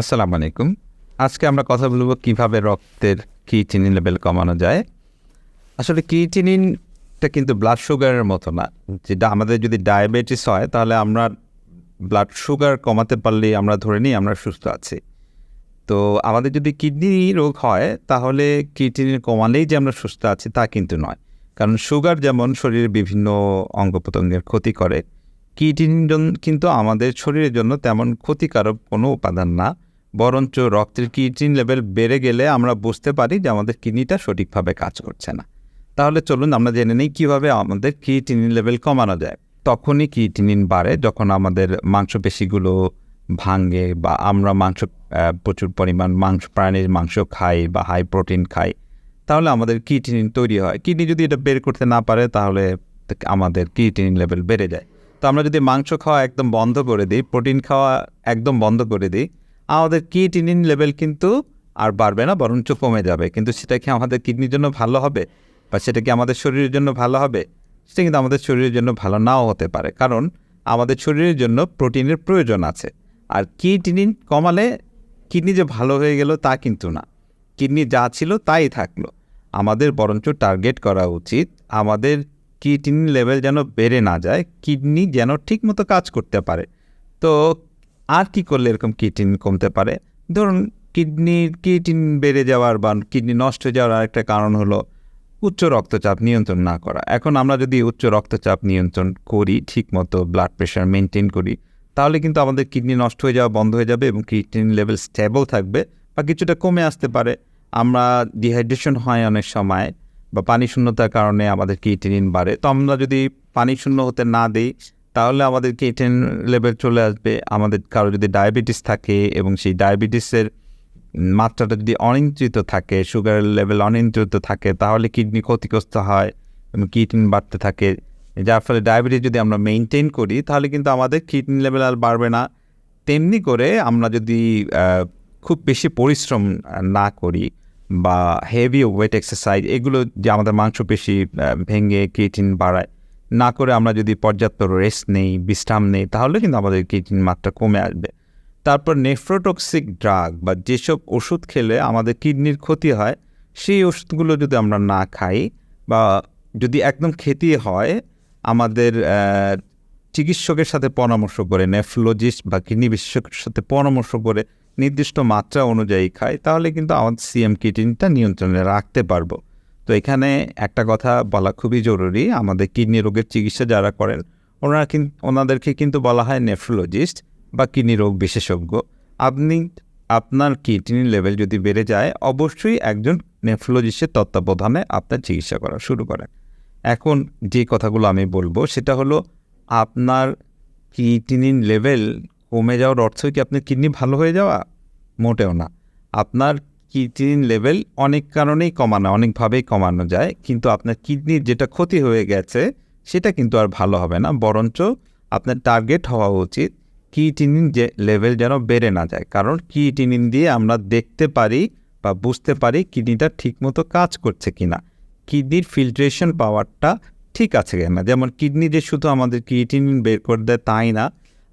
আসসালামু আলাইকুম। আজকে আমরা কথা বলব কীভাবে রক্তের কিটিনিন লেভেল কমানো যায়। আসলে কিটিনিনটা কিন্তু ব্লাড সুগারের মতো না। যেটা আমাদের যদি ডায়াবেটিস হয়, তাহলে আমরা ব্লাড সুগার কমাতে পারলেই আমরা ধরে নিই আমরা সুস্থ আছি। তো আমাদের যদি কিডনি রোগ হয়, তাহলে কিডনি কমালেই যে আমরা সুস্থ আছি তা কিন্তু নয়। কারণ সুগার যেমন শরীরের বিভিন্ন অঙ্গ প্রত্যঙ্গের ক্ষতি করে, কিডনি কিন্তু আমাদের শরীরের জন্য তেমন ক্ষতিকারক কোনো উপাদান না। বরঞ্চ রক্তের কিডনি লেভেল বেড়ে গেলে আমরা বুঝতে পারি যে আমাদের কিডনিটা সঠিকভাবে কাজ করছে না। তাহলে চলুন আমরা জেনে নিই কীভাবে আমাদের কিডনি লেভেল কমানো যায়। তখনই কিডনিন বাড়ে যখন আমাদের মাংসপেশিগুলো ভাঙে বা আমরা মাংস প্রচুর পরিমাণ মাংস, প্রাণীর মাংস খাই বা হাই প্রোটিন খাই, তাহলে আমাদের কিডনি তৈরি হয়। কিডনি যদি এটা বের করতে না পারে তাহলে আমাদের কিডনি লেভেল বেড়ে যায়। তো আমরা যদি মাংস খাওয়া একদম বন্ধ করে দিই, প্রোটিন খাওয়া একদম বন্ধ করে দিই আমাদের কিডনিন লেভেল কিন্তু আর বাড়বে না, বরঞ্চ কমে যাবে। কিন্তু সেটা কি আমাদের কিডনির জন্য ভালো হবে? বা সেটা কি আমাদের শরীরের জন্য ভালো হবে? সেটা কিন্তু আমাদের শরীরের জন্য ভালো নাও হতে পারে। কারণ আমাদের শরীরের জন্য প্রোটিনের প্রয়োজন আছে। আর কিডনিন কমালে কিডনি যে ভালো হয়ে গেল তা কিন্তু না। কিডনি যা ছিল তাই থাকল। আমাদের বরঞ্চ টার্গেট করা উচিত আমাদের কিডনি লেভেল যেন বেড়ে না যায়, কিডনি যেন ঠিকমতো কাজ করতে পারে। তো আর কি করলে এরকম কিডনি কমতে পারে? ধরুন কিডনির কিডনি বেড়ে যাওয়ার বা কিডনি নষ্ট হয়ে যাওয়ার আরেকটা কারণ হলো উচ্চ রক্তচাপ নিয়ন্ত্রণ না করা। এখন আমরা যদি উচ্চ রক্তচাপ নিয়ন্ত্রণ করি, ঠিকমতো ব্লাড প্রেশার মেনটেন করি, তাহলে কিন্তু আমাদের কিডনি নষ্ট হয়ে যাওয়া বন্ধ হয়ে যাবে এবং কিডনি লেভেল স্টেবল থাকবে বা কিছুটা কমে আসতে পারে। আমরা ডিহাইড্রেশন হয় অনেক সময় বা পানি শূন্যতার কারণে আমাদের কিডনিন বাড়ে। তো আমরা যদি পানি শূন্য হতে না দিই তাহলে আমাদের কিডনি লেভেল চলে আসবে। আমাদের কারও যদি ডায়াবেটিস থাকে এবং সেই ডায়াবেটিসের মাত্রাটা যদি অনিয়ন্ত্রিত থাকে সুগারের লেভেল অনিয়ন্ত্রিত থাকে, তাহলে কিডনি ক্ষতিগ্রস্ত হয় এবং কিডনি বাড়তে থাকে। যার ফলে ডায়াবেটিস যদি আমরা মেনটেন করি, তাহলে কিন্তু আমাদের কিডনি লেভেল আর বাড়বে না। তেমনি করে আমরা যদি খুব বেশি পরিশ্রম না করি বা হেভি ওয়েট এক্সারসাইজ এগুলো যে আমাদের মাংসপেশি ভেঙে কিডনি বাড়ায় না করে আমরা যদি পর্যাপ্ত রেস্ট নেই, বিশ্রাম নেই, তাহলে কিন্তু আমাদের কিডনির মাত্রা কমে আসবে। তারপর নেফ্রোটক্সিক ড্রাগ বা যেসব ওষুধ খেলে আমাদের কিডনির ক্ষতি হয়, সেই ওষুধগুলো যদি আমরা না খাই বা যদি একদম খেতে হয়, আমাদের চিকিৎসকের সাথে পরামর্শ করে নেফ্রোলজিস্ট বা কিডনি বিশেষজ্ঞের সাথে পরামর্শ করে, নির্দিষ্ট মাত্রা অনুযায়ী খাই, তাহলে কিন্তু আমাদের সিএম কিডনিটা নিয়ন্ত্রণে রাখতে পারব। তো এখানে একটা কথা বলা খুবই জরুরি, আমাদের কিডনি রোগের চিকিৎসা যারা করেন, ওনারা কিন্তু ওনাদেরকে কিন্তু বলা হয় নেফ্রোলজিস্ট বা কিডনি রোগ বিশেষজ্ঞ। আপনি, আপনার কিডনি লেভেল যদি বেড়ে যায়, অবশ্যই একজন নেফ্রোলজিস্টের তত্ত্বাবধানে আপনার চিকিৎসা করা শুরু করেন। এখন যে কথাগুলো আমি বলব, সেটা হলো আপনার কিডনি লেভেল কমে যাওয়ার অর্থ কি আপনার কিডনি ভালো হয়ে যাওয়া? মোটেও না। আপনার কিডনি লেভেল অনেক কারণেই কমানো, অনেকভাবেই কমানো যায়। কিন্তু আপনার কিডনির যেটা ক্ষতি হয়ে গেছে, সেটা কিন্তু আর ভালো হবে না। বরঞ্চ আপনার টার্গেট হওয়া উচিত কিটিনিন যে লেভেল যেন বেড়ে না যায়। কারণ কিটিনিন দিয়ে আমরা দেখতে পারি বা বুঝতে পারি কিডনিটা ঠিকমতো কাজ করছে কি না কিডনির ফিল্ট্রেশন পাওয়ারটা ঠিক আছে কিনা। যেমন কিডনি যে শুধু আমাদের কিটিনিন বের করে দেয় তাই না,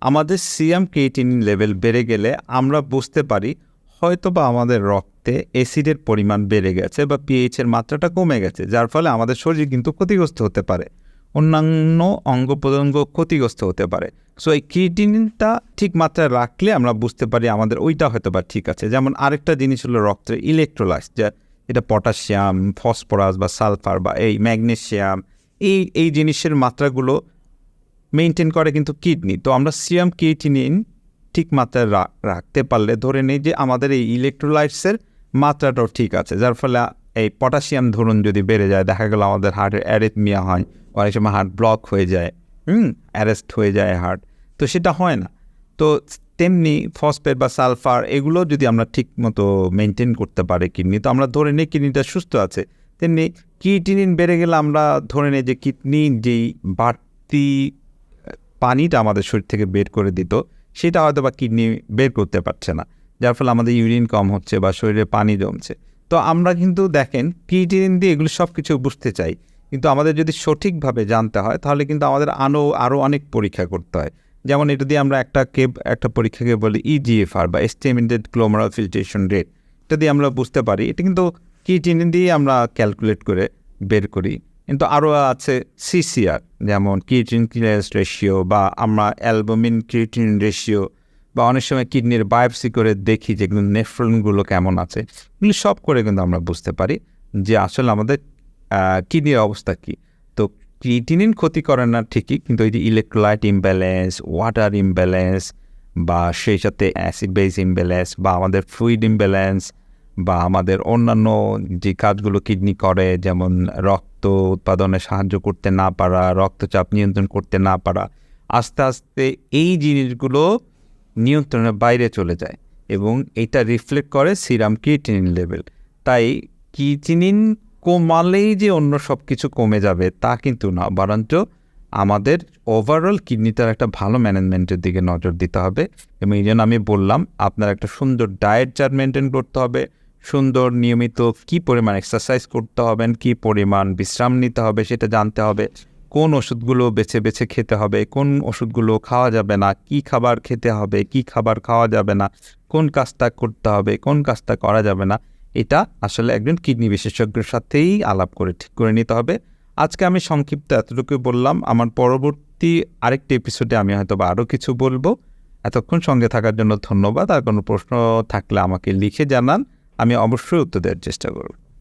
আমাদের সিয়াম কিটিনিন লেভেল বেড়ে গেলে আমরা বুঝতে পারি হয়তো বা আমাদের রক্তে অ্যাসিডের পরিমাণ বেড়ে গেছে বা পিএইচের মাত্রাটা কমে গেছে, যার ফলে আমাদের শরীর কিন্তু ক্ষতিগ্রস্ত হতে পারে। অন্যান্য অঙ্গ প্রত্যঙ্গ ক্ষতিগ্রস্ত হতে পারে। সো এই ক্রিটিনটা ঠিক মাত্রায় রাখলে আমরা বুঝতে পারি আমাদের ওইটা হয়তো বা ঠিক আছে। যেমন আরেকটা জিনিস হলো রক্তের ইলেকট্রোলাইট যা এটা পটাশিয়াম ফসফরাস বা সালফার বা এই ম্যাগনেশিয়াম এই এই জিনিসের মাত্রাগুলো মেনটেন করে কিন্তু কিডনি তো আমরা সিয়াম কিডনিন ঠিক মাত্রায় রাখতে পারলে ধরে নেই যে আমাদের এই ইলেকট্রোলাইটসের মাত্রাটাও ঠিক আছে। যার ফলে এই পটাশিয়াম ধরুন যদি বেড়ে যায়, দেখা গেল আমাদের হার্টের অ্যারিথমিয়া হয়, অনেক সময় হার্ট ব্লক হয়ে যায়, হুম অ্যারেস্ট হয়ে যায় হার্ট তো সেটা হয় না। তো তেমনি ফসফেট বা সালফার এগুলো যদি আমরা ঠিক মতো মেনটেন করতে পারি কিডনি, তো আমরা ধরে নিই কিডনিটা সুস্থ আছে। তেমনি কিডনিন বেড়ে গেলে আমরা ধরে নিই যে কিডনি যেই বাড়তি পানিটা আমাদের শরীর থেকে বের করে দিত সেটা হয়তো বা কিডনি বের করতে পারছে না, যার ফলে আমাদের ইউরিন কম হচ্ছে বা শরীরে পানি জমছে। তো আমরা কিন্তু দেখেন কিডনি দিয়ে এগুলো সব কিছু বুঝতে চাই, কিন্তু আমাদের যদি সঠিকভাবে জানতে হয়, তাহলে কিন্তু আমাদের আরও আরও অনেক পরীক্ষা করতে হয়। যেমন এটা দিয়ে আমরা একটা কেব একটা পরীক্ষাকে বলি E ইজিএফআর বা এস্টিমেটেড গ্লোমারাল ফিল্ট্রেশন রেট এটা দিয়ে আমরা বুঝতে পারি, এটা কিন্তু কিটিনিন দিয়ে আমরা ক্যালকুলেট করে বের করি। কিন্তু আরও আছে সিসিআর যেমন কিটিন ক্লিয়ারেন্স রেশিও বা আমরা অ্যালবুমিন ক্রিটিন রেশিও বা অনেক সময় কিডনির বায়োপসি করে দেখি যেগুলো নেফ্রনগুলো কেমন আছে। এগুলো সব করে কিন্তু আমরা বুঝতে পারি যে আসলে আমাদের কিডনির অবস্থা কী। তো ক্রিটিনিন ক্ষতি করে না ঠিকই, কিন্তু এই যে ইলেকট্রোলাইট ইমব্যালেন্স, ওয়াটার ইমব্যালেন্স বা সেই সাথে অ্যাসিড বেস ইমব্যালেন্স বা আমাদের ফ্লুইড ইমব্যালেন্স বা আমাদের অন্যান্য যে কাজগুলো কিডনি করে, যেমন রক্ত উৎপাদনে সাহায্য করতে না পারা, রক্তচাপ নিয়ন্ত্রণ করতে না পারা, আস্তে আস্তে এই জিনিসগুলো নিয়ন্ত্রণের বাইরে চলে যায় এবং এটা রিফ্লেক্ট করে সিরাম ক্রিয়েটিনিন লেভেল তাই ক্রিয়েটিনিন কমালেই যে অন্য সব কিছু কমে যাবে তা কিন্তু না, বরঞ্চ আমাদের ওভারঅল কিডনিটার একটা ভালো ম্যানেজমেন্টের দিকে নজর দিতে হবে এবং এই জন্য আমি বললাম আপনার একটা সুন্দর ডায়েট চার্ট মেনটেন করতে হবে সুন্দর, নিয়মিত কি পরিমাণ এক্সারসাইজ করতে হবেন কি পরিমাণ বিশ্রাম নিতে হবে সেটা জানতে হবে। কোন ওষুধগুলো বেছে বেছে খেতে হবে, কোন ওষুধগুলো খাওয়া যাবে না, কি খাবার খেতে হবে, কি খাবার খাওয়া যাবে না, কোন কাজটা করতে হবে, কোন কাজটা করা যাবে না, এটা আসলে একজন কিডনি বিশেষজ্ঞের সাথেই আলাপ করে ঠিক করে নিতে হবে। আজকে আমি সংক্ষিপ্ত এতটুকু বললাম, আমার পরবর্তী আরেকটি এপিসোডে আমি হয়তো বা আরও কিছু বলব। এতক্ষণ সঙ্গে থাকার জন্য ধন্যবাদ। আর কোনো প্রশ্ন থাকলে আমাকে লিখে জানান। আমি অবশ্যই উত্তর দেওয়ার চেষ্টা করব।